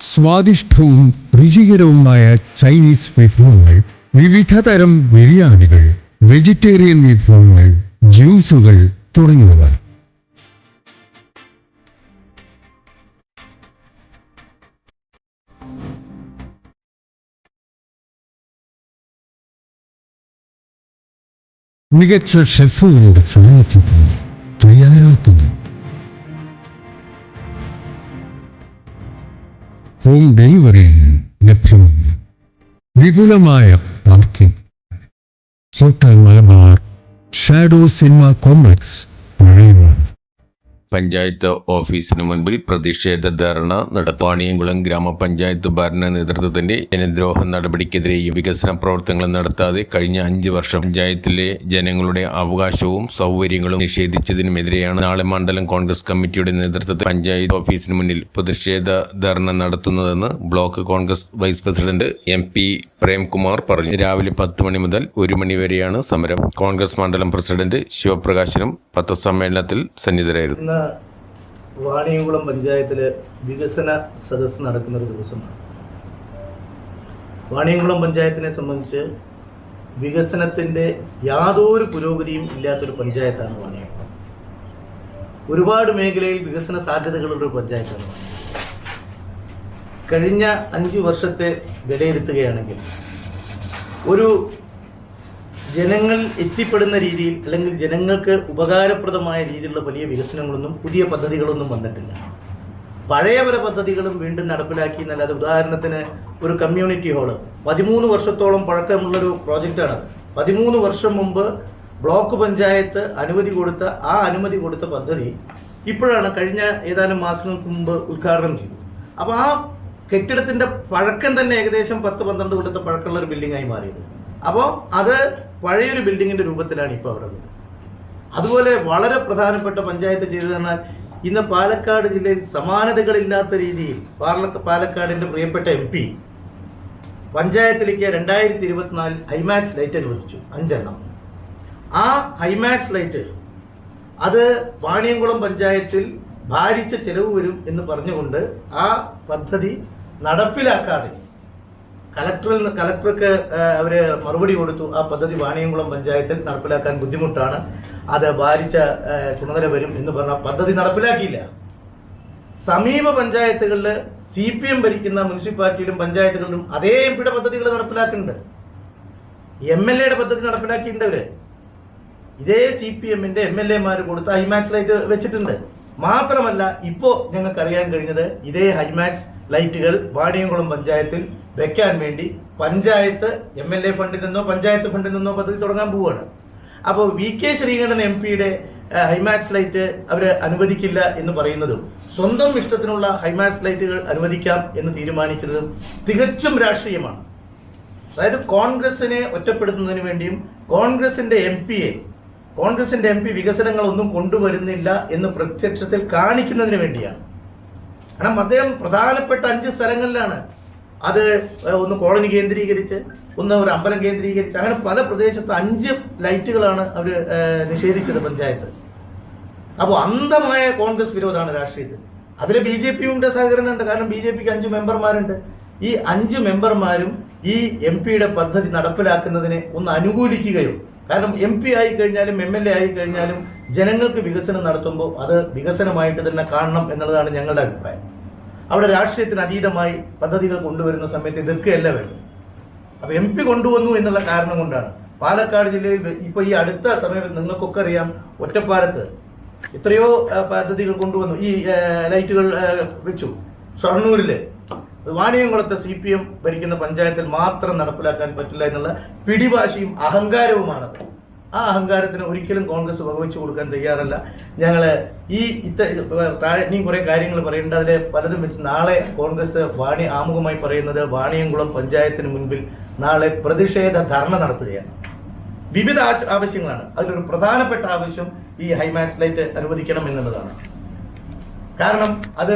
സ്വാദിഷ്ടവും രുചികരവുമായ Chinese വിഭവങ്ങൾ വിവിധ തരം ബിരിയാണികൾ വെജിറ്റേറിയൻ വിഭവങ്ങൾ ജ്യൂസുകൾ തുടങ്ങിയവ. മികച്ച ഷെഫുകളുടെ സാന്നിധ്യത്തിൽ തയ്യാറാക്കുന്നു. ഹോം ഡെലിവറിയിൽ ലഭ്യമാണ് വിപുലമായ parking hotel Malabar shadow cinema complex പഴയമാണ് panchayat ഓഫീസിന് മുൻപിൽ പ്രതിഷേധ ധർണ നടത്തും. വാണിയംകുളം ഗ്രാമപഞ്ചായത്ത് ഭരണ നേതൃത്വത്തിന്റെ ജനദ്രോഹ നടപടിക്കെതിരെയും വികസന പ്രവർത്തനങ്ങൾ നടത്താതെ കഴിഞ്ഞ അഞ്ച് വർഷം പഞ്ചായത്തിലെ ജനങ്ങളുടെ അവകാശവും സൗകര്യങ്ങളും നിഷേധിച്ചതിനുമെതിരെയാണ് നാളെ മണ്ഡലം കോൺഗ്രസ് കമ്മിറ്റിയുടെ നേതൃത്വത്തിൽ പഞ്ചായത്ത് ഓഫീസിന് മുന്നിൽ പ്രതിഷേധ ധർണ നടത്തുന്നതെന്ന് block Congress vice president M P Premkumar പറഞ്ഞു. രാവിലെ പത്ത് മണി മുതൽ ഒരു മണി വരെയാണ് സമരം. കോൺഗ്രസ് മണ്ഡലം പ്രസിഡന്റ് ശിവപ്രകാശനും പത്രസമ്മേളനത്തിൽ സന്നിധരായിരുന്നു വാണിയംകുളം പഞ്ചായത്തിൽ വികസന സദസ് നടക്കുന്ന ഒരു ദിവസമാണ്. വാണിയംകുളം പഞ്ചായത്തിനെ സംബന്ധിച്ച് വികസനത്തിന്റെ യാതൊരു പുരോഗതിയും ഇല്ലാത്തൊരു പഞ്ചായത്താണ് വാണിയംകുളം. ഒരുപാട് മേഖലയിൽ വികസന സാധ്യതകളുള്ള ഒരു പഞ്ചായത്താണ് കഴിഞ്ഞ അഞ്ചു വർഷത്തെ വിലയിരുത്തുകയാണെങ്കിൽ ഒരു ജനങ്ങൾ എത്തിപ്പെടുന്ന രീതിയിൽ അല്ലെങ്കിൽ ജനങ്ങൾക്ക് ഉപകാരപ്രദമായ രീതിയിലുള്ള വലിയ വികസനങ്ങളൊന്നും പുതിയ പദ്ധതികളൊന്നും വന്നിട്ടില്ല. പഴയ പല പദ്ധതികളും വീണ്ടും നടപ്പിലാക്കി എന്നല്ലാതെ ഉദാഹരണത്തിന് ഒരു കമ്മ്യൂണിറ്റി ഹാൾ പതിമൂന്ന് വർഷത്തോളം പഴക്കമുള്ളൊരു പ്രോജക്റ്റാണ് പതിമൂന്ന് വർഷം മുമ്പ് ബ്ലോക്ക് പഞ്ചായത്ത് അനുമതി കൊടുത്ത ആ അനുമതി കൊടുത്ത പദ്ധതി ഇപ്പോഴാണ് കഴിഞ്ഞ ഏതാനും മാസങ്ങൾക്ക് മുമ്പ് ഉദ്ഘാടനം ചെയ്തു. അപ്പോൾ ആ കെട്ടിടത്തിന്റെ പഴക്കം തന്നെ ഏകദേശം പത്ത് പന്ത്രണ്ട് കൊല്ലത്തെ പഴക്കമുള്ള ഒരു ബിൽഡിംഗായി മാറിയത്. അപ്പോൾ അത് പഴയൊരു ബിൽഡിങ്ങിന്റെ രൂപത്തിലാണ് ഇപ്പോൾ അവിടെ ഉള്ളത്. അതുപോലെ വളരെ പ്രധാനപ്പെട്ട പഞ്ചായത്ത് ചെയ്തു തന്നാൽ ഇന്ന് പാലക്കാട് ജില്ലയിൽ സമാനതകളില്ലാത്ത രീതിയിൽ പാർലക്ക പാലക്കാടിന്റെ പ്രിയപ്പെട്ട എം പി പഞ്ചായത്തിലേക്ക് രണ്ടായിരത്തി ഇരുപത്തിനാലിൽ ഹൈമാക്സ് ലൈറ്റ് അനുവദിച്ചു അഞ്ചെണ്ണം. ആ ഹൈമാക്സ് ലൈറ്റ് അത് വാണിയംകുളം പഞ്ചായത്തിൽ ഭാരിച്ച ചെലവ് വരും എന്ന് പറഞ്ഞുകൊണ്ട് ആ പദ്ധതി നടപ്പിലാക്കാതെ കലക്ടറിൽ കലക്ടർക്ക് അവർ മറുപടി കൊടുത്തു. ആ പദ്ധതി വാണിയംകുളം പഞ്ചായത്തിൽ നടപ്പിലാക്കാൻ ബുദ്ധിമുട്ടാണ്. അത് ഭാരിച്ച ചുമതല വരും എന്ന് പറഞ്ഞ പദ്ധതി നടപ്പിലാക്കിയില്ല. സമീപ പഞ്ചായത്തുകളിൽ സി പി എം ഭരിക്കുന്ന മുനിസിപ്പാലിറ്റിയിലും പഞ്ചായത്തുകളിലും അതേ എം പിയുടെ പദ്ധതികൾ നടപ്പിലാക്കുന്നുണ്ട്. എം എൽ എയുടെ പദ്ധതി നടപ്പിലാക്കിയിട്ടുണ്ട് അവർ. ഇതേ സി പി എമ്മിന്റെ എം എൽ എമാർ കൊടുത്ത ഹൈമാക്സ് ലൈറ്റ് വെച്ചിട്ടുണ്ട്. മാത്രമല്ല ഇപ്പോ ഞങ്ങൾക്ക് അറിയാൻ കഴിഞ്ഞത് ഇതേ ഹൈമാക്സ് ലൈറ്റുകൾ വാണിയംകുളം പഞ്ചായത്തിൽ വെക്കാൻ വേണ്ടി പഞ്ചായത്ത് എം എൽ എ ഫണ്ടിൽ നിന്നോ പഞ്ചായത്ത് ഫണ്ടിൽ നിന്നോ പദ്ധതി തുടങ്ങാൻ പോവുകയാണ്. അപ്പോൾ വി കെ ശ്രീകണ്ഠൻ എം പിയുടെ ഹൈമാക്സ് ലൈറ്റ് അവർ അനുവദിക്കില്ല എന്ന് പറയുന്നതും സ്വന്തം ഇഷ്ടത്തിനുള്ള ഹൈമാക്സ് ലൈറ്റുകൾ അനുവദിക്കാം എന്ന് തീരുമാനിക്കുന്നതും തികച്ചും രാഷ്ട്രീയമാണ്. അതായത് കോൺഗ്രസിനെ ഒറ്റപ്പെടുത്തുന്നതിന് വേണ്ടിയും കോൺഗ്രസിന്റെ എം പിയെ കോൺഗ്രസിന്റെ എം പി വികസനങ്ങളൊന്നും കൊണ്ടുവരുന്നില്ല എന്ന് പ്രത്യക്ഷത്തിൽ കാണിക്കുന്നതിന് വേണ്ടിയാണ്. കാരണം അദ്ദേഹം പ്രധാനപ്പെട്ട അഞ്ച് സ്ഥലങ്ങളിലാണ് അത് ഒന്ന് കോളനി കേന്ദ്രീകരിച്ച് ഒന്ന് ഒരു അമ്പലം കേന്ദ്രീകരിച്ച് അങ്ങനെ പല പ്രദേശത്ത് അഞ്ച് ലൈറ്റുകളാണ് അവർ നിഷേധിച്ചത് പഞ്ചായത്ത്. അപ്പോൾ അന്ധമായ കോൺഗ്രസ് വിരോധമാണ് രാഷ്ട്രീയത്തിൽ. അതിൽ ബി ജെ പിയുടെ സഹകരണം ഉണ്ട് കാരണം ബി ജെ പിക്ക് അഞ്ച് മെമ്പർമാരുണ്ട്. ഈ അഞ്ച് മെമ്പർമാരും ഈ എം പിയുടെ പദ്ധതി നടപ്പിലാക്കുന്നതിനെ ഒന്ന് അനുകൂലിക്കുകയോ കാരണം എം പി ആയി കഴിഞ്ഞാലും എം എൽ എ ആയി കഴിഞ്ഞാലും ജനങ്ങൾക്ക് വികസനം നടത്തുമ്പോൾ അത് വികസനമായിട്ട് തന്നെ കാണണം എന്നുള്ളതാണ് ഞങ്ങളുടെ അഭിപ്രായം. അവിടെ രാഷ്ട്രീയത്തിന് അതീതമായി പദ്ധതികൾ കൊണ്ടുവരുന്ന സമയത്ത് ഇതൊക്കെയല്ല വേണ്ടത്. അപ്പൊ എം പി കൊണ്ടുവന്നു എന്നുള്ള കാരണം കൊണ്ടാണ്. പാലക്കാട് ജില്ലയിൽ ഇപ്പൊ ഈ അടുത്ത സമയത്ത് നിങ്ങൾക്കൊക്കെ അറിയാം ഒറ്റപ്പാലത്ത് എത്രയോ പദ്ധതികൾ കൊണ്ടുവന്നു. ഈ ലൈറ്റുകൾ വെച്ചു. ഷൊർണൂരിൽ. വാണിയംകുളത്തെ സി പി എം ഭരിക്കുന്ന പഞ്ചായത്തിൽ മാത്രം നടപ്പിലാക്കാൻ പറ്റില്ല എന്നുള്ള പിടിവാശിയും അഹങ്കാരവുമാണത്. ആ അഹങ്കാരത്തിന് ഒരിക്കലും കോൺഗ്രസ് വകവെച്ചു കൊടുക്കാൻ തയ്യാറല്ല. ഞങ്ങൾ ഈ ഇത്ത താഴെ ഇനിയും കുറേ കാര്യങ്ങൾ പറയുന്നുണ്ട്. അതിലെ പലതും വെച്ച് നാളെ കോൺഗ്രസ് വാണി ആമുഖമായി പറയുന്നത് വാണിയംകുളം പഞ്ചായത്തിന് മുൻപിൽ നാളെ പ്രതിഷേധ ധർണ നടത്തുകയാണ്. വിവിധ ആവശ്യങ്ങളാണ്. അതിലൊരു പ്രധാനപ്പെട്ട ആവശ്യം ഈ ഹൈമാക്സ് ലൈറ്റ് അനുവദിക്കണം എന്നുള്ളതാണ്. കാരണം അത്